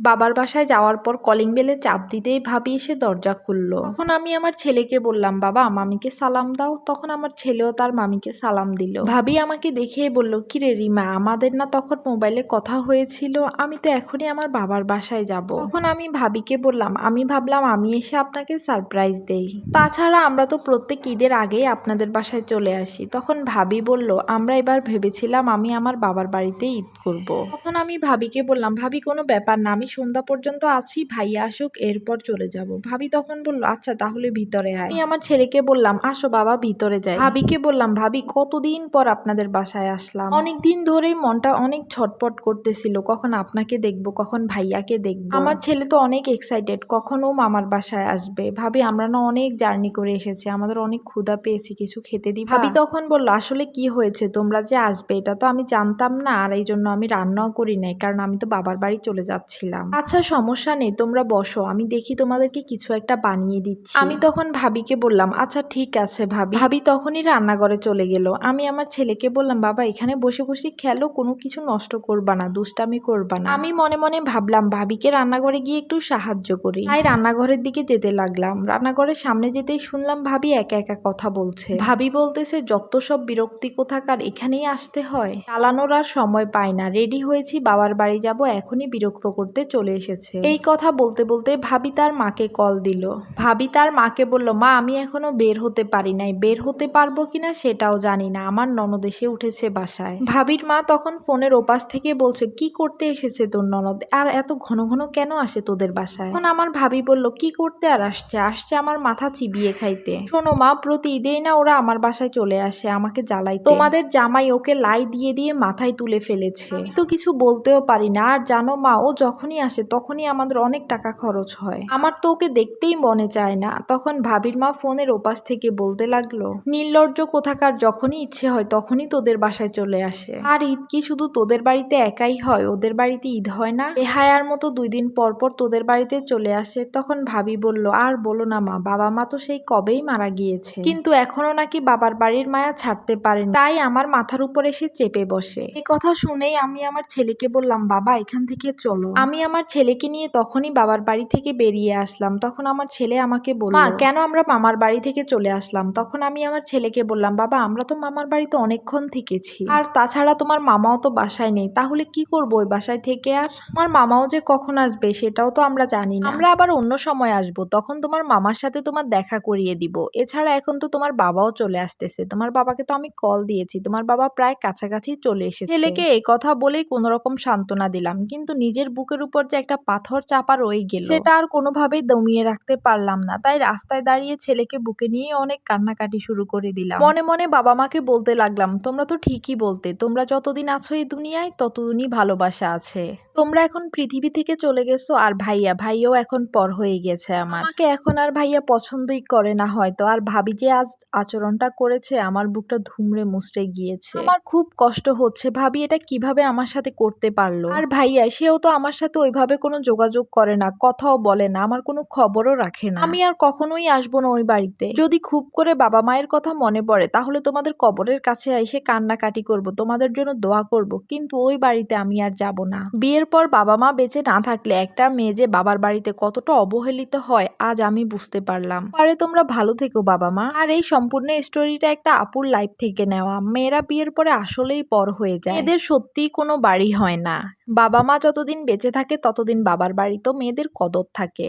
বাবার বাসায় যাওয়ার পর কলিং বেলে চাপ দিতেই ভাবি এসে দরজা খুললো। তখন আমি আমার ছেলেকে বললাম, বাবা, মামিকে সালাম দাও। তখন আমার ছেলেও তার মামিকে সালাম দিল। ভাবি আমাকে দেখেই বলল, কিরে রিমা, আমাদের না তখন মোবাইলে কথা হয়েছিল, আমি তো এখনই আমার বাবার বাসায় যাব। তখন আমি ভাবিকে বললাম, আমি ভাবলাম আমি এসে আপনাকে সারপ্রাইজ দেই। তাছাড়া আমরা তো প্রত্যেক ঈদের আগেই আপনাদের বাসায় চলে আসি। তখন ভাবি বলল, আমরা এবার ভেবেছিলাম আমি আমার বাবার বাড়িতে ঈদ করব। তখন আমি ভাবিকে বললাম, ভাবি, কোনো ব্যাপার না, আমি সন্ধ্যা পর্যন্ত আছি, ভাইয়া আসুক, এরপর চলে যাব। ভাবি তখন বলল আচ্ছা তাহলে ভিতরে আয়। আমি আমার ছেলেকে বললাম, আসো বাবা, ভিতরে যাই। ভাবিকে বললাম, ভাবি, কতদিন পর আপনাদের বাসায় আসলাম? অনেক দিন ধরেই মনটা অনেক ছটপট করতেছিল, কখন আপনাকে দেখব, কখন ভাইয়াকে দেখব। আমার ছেলে তো অনেক এক্সাইটেড কখনো মামার বাসায় আসবে। ভাবি, আমরা না অনেক জার্নি করে এসেছি, আমাদের অনেক ক্ষুধা পেয়েছি, কিছু খেতে দিই ভাবি তখন বলল, আসলে কি হয়েছে? তোমরা যে আসবে, এটা তো আমি জানতাম না, আর এই জন্য আমি রান্নাও করি নাই, কারণ আমি তো বাবার বাড়ি চলে যাচ্ছিলাম। আচ্ছা সমস্যা নেই তোমরা বসো আমি দেখি তোমাদেরকে কিছু একটা বানিয়ে দিচ্ছি। আমি তখন ভাবিকে বললাম আচ্ছা ঠিক আছে ভাবি। ভাবি তখনই রান্নাঘরে চলে গেল। আমি আমার ছেলেকে বললাম বাবা এখানে বসে বসে খেলো কোনো কিছু নষ্ট করবা না দুষ্টামি করবা না। আমি মনে মনে ভাবলাম ভাবিকে রান্নাঘরে গিয়ে একটু সাহায্য করি। তাই রান্নাঘরের দিকে যেতে লাগলাম। রান্নাঘরের সামনে যেতেই শুনলাম ভাবি একা একা কথা বলছে। ভাবি বলতেছে যত সব বিরক্তি কোথাকার এখানেই আসতে হয়। চালানোর আর সময় পাই না। রেডি হয়েছি বাবার বাড়ি যাব এখনই বিরক্ত করতে চলে এসেছে। এই কথা বলতে বলতে ভাবি তার মাকে কল দিল। ভাবি তার মাকে বলল, মা, আমি এখনও বের হতে পারি নাই। বের হতে পারব কিনা সেটাও জানি না। আমার ননদ এসে উঠেছে বাসায়। ভাবির মা তখন ফোনের ওপাশ থেকে বলছে, কি করতে এসেছে তোর ননদ? আর এত ঘন ঘন কেন আসে তোদের বাসায়? তখন আমার ভাবি বলল, কি করতে আর আসছে? আসছে আমার মাথা চিবিয়ে খাইতে। শোনো মা প্রতি ঈদেই না ওরা আমার বাসায় চলে আসে আমাকে জ্বালাই তোমাদের জামাই ওকে লাই দিয়ে দিয়ে মাথায় তুলে ফেলেছে। তো কিছু বলতেও পারি না। আর জানো মা, ও যখনই আসে, তখনই আমাদের অনেক টাকা খরচ হয়। আমার তো ওকে দেখতেই মনে চায় না। তখন ভাবির মা ফোনের ওপাশ থেকে বলতে লাগল, নির্লজ্জ কোথাকার, যখনই ইচ্ছে হয় তখনই তোদের বাসায় চলে আসে। আর ঈদ কি শুধু তোদের বাড়িতে একাই হয়? ওদের বাড়িতে ঈদ হয় না? বেহায়ার মতো দুই দিন পর পর তোদের বাড়িতে চলে আসে। তখন ভাবি বলল, আর বলো না মা, বাবা মা তো সেই কবেই মারা গিয়েছে। কিন্তু এখনও নাকি বাবার বাড়ির মায়া ছাড়তে পারেন তাই আমার মাথার উপর এসে চেপে বসে। এই কথা শুনেই আমি আমার ছেলেকে বললাম, বাবা, এখান থেকে চলো। আমি আমার ছেলেকে নিয়ে তখনই বাবার বাড়ি থেকে বেরিয়ে আসলাম। তখন আমার ছেলে আমাকে বলল মা কেন আমরা মামার বাড়ি থেকে চলে আসলাম? তখন আমি আমার ছেলেকে বললাম বাবা আমরা তো মামার বাড়িতে অনেকক্ষণ থেকেছি। আর তাছাড়া তোমার মামাও তো বাসায় নেই। তাহলে কি করব ওই বাসায় থেকে আর? আমার মামাও যে কখন আসবে সেটাও তো আমরা জানি না। আমরা আবার অন্য সময় আসব। তখন তোমার মামার সাথে তোমার দেখা করিয়ে দিব। এছাড়া এখন তো তোমার বাবাও চলে আসতেছে। তোমার বাবাকে তো আমি কল দিয়েছি। তোমার বাবা প্রায় কাছাকাছি চলে এসেছে। ছেলেকে এই কথা বলেই কোনো রকম সান্ত্বনা দিলাম। কিন্তু নিজের বুকের উপর যে একটা পাথর চাপা রয়ে গেল সেটা আর কোনোভাবেই দমিয়ে রাখতে পারলাম না। তাই রাস্তায় দাঁড়িয়ে ছেলেকে বুকে নিয়ে অনেক কান্নাকাটি শুরু করে দিলাম। মনে মনে বাবা মাকে বলতে লাগলাম তোমরা তো ঠিকই বলতে তোমরা যতদিন আছো এই দুনিয়ায় ততদিনই ভালোবাসা আছে। তোমরা এখন পৃথিবী থেকে চলে গেছো আর ভাইয়া ভাইয়াও এখন পর হয়ে গেছে আমার। আমাকে এখন আর ভাইয়া পছন্দই করে না হয়তো আর ভাবি যে আজ আচরণটা করেছে আমার বুকটা ধুমড়ে মুচড়ে গিয়েছে। আমার খুব কষ্ট হচ্ছে ভাবি এটা কীভাবে আমার সাথে করতে পারল? আর ভাইয়া সেও তো আমার সাথে ওইভাবে কোনো যোগাযোগ করে না কথাও বলে না আমার কোনো খবরও রাখে না। আমি আর কখনোই আসব না ওই বাড়িতে। যদি খুব করে বাবা মায়ের কথা মনে পড়ে তাহলে তোমাদের কবরের কাছে এসে কান্নাকাটি করব তোমাদের জন্য দোয়া করব কিন্তু ওই বাড়িতে আমি আর যাব না। বিয়ের পর বাবা মা বেঁচে না থাকলে একটা মেয়ে যে বাবার বাড়িতে কতটা অবহেলিত হয় আজ আমি বুঝতে পারলাম। আরে তোমরা ভালো থেকো বাবা মা। আর এই সম্পূর্ণ স্টোরিটা একটা আপুর লাইফ থেকে নেওয়া। মেয়েরা বিয়ের পরে আসলেই পর হয়ে যায়। এদের সত্যিই কোনো বাড়ি হয় না। বাবা মা যতদিন বেঁচে থাকে ততদিন বাবার বাড়িতেও মেয়েদের কদর থাকে।